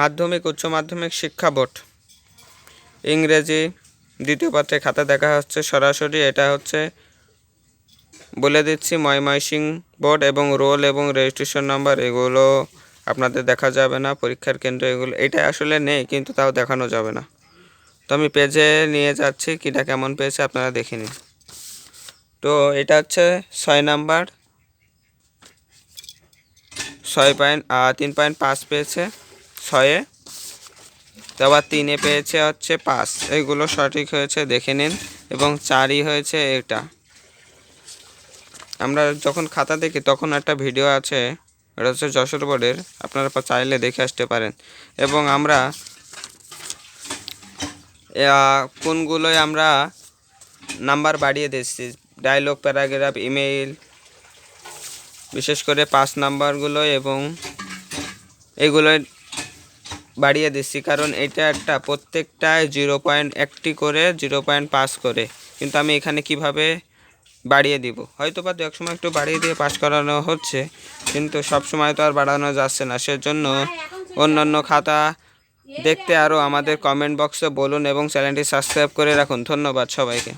মাধ্যমিক, উচ্চ মাধ্যমিক শিক্ষা বোর্ড। ইংরেজি দ্বিতীয় পত্রে খাতা দেখা হচ্ছে সরাসরি। এটা হচ্ছে বলে দিচ্ছি ময়মনসিং বোর্ড এবং রোল এবং রেজিস্ট্রেশন নাম্বার। এগুলো আপনাদের দেখা যাবে না, পরীক্ষার কেন্দ্র এগুলো। এটা আসলে নেই, কিন্তু তাও দেখানো যাবে না। তো আমি পেজে নিয়ে যাচ্ছি, কিটা কেমন পেয়েছে আপনারা দেখে নিন। তো এটা হচ্ছে ছয় নাম্বার। ছয় পয়েন্ট তিন পয়েন্ট পাঁচ পেয়েছে। ছয়ে। তো আবার তিনে পেয়েছে হচ্ছে পাঁচ। এইগুলো সঠিক হয়েছে, দেখে নিন। এবং চারই হয়েছে এটা। আমরা যখন খাতা দেখি, তখন একটা ভিডিও আছে, এটা হচ্ছে যশোর বোর্ডের। আপনারা চাইলে দেখে আসতে পারেন। এবং আমরা কোনগুলোয় আমরা নাম্বার বাড়িয়ে দিচ্ছি ডায়লগ, প্যারাগ্রাফ, ইমেইল, বিশেষ করে পাঁচ নাম্বারগুলো এবং এগুলো বাড়িয়ে দিচ্ছি, কারণ এটা একটা প্রত্যেকটায় জিরো পয়েন্ট একটি করে, জিরো পয়েন্ট পাস করে। কিন্তু আমি এখানে কীভাবে বাড়িয়ে দিব? হয়তো বা দু এক সময় একটু বাড়িয়ে দিয়ে পাস করানো হচ্ছে, কিন্তু সব সময় তো আর বাড়ানো যাচ্ছে না। সেজন্য অন্যান্য খাতা দেখতে আরও আমাদের কমেন্ট বক্সে বলুন এবং চ্যানেলটি সাবস্ক্রাইব করে রাখুন। ধন্যবাদ সবাইকে।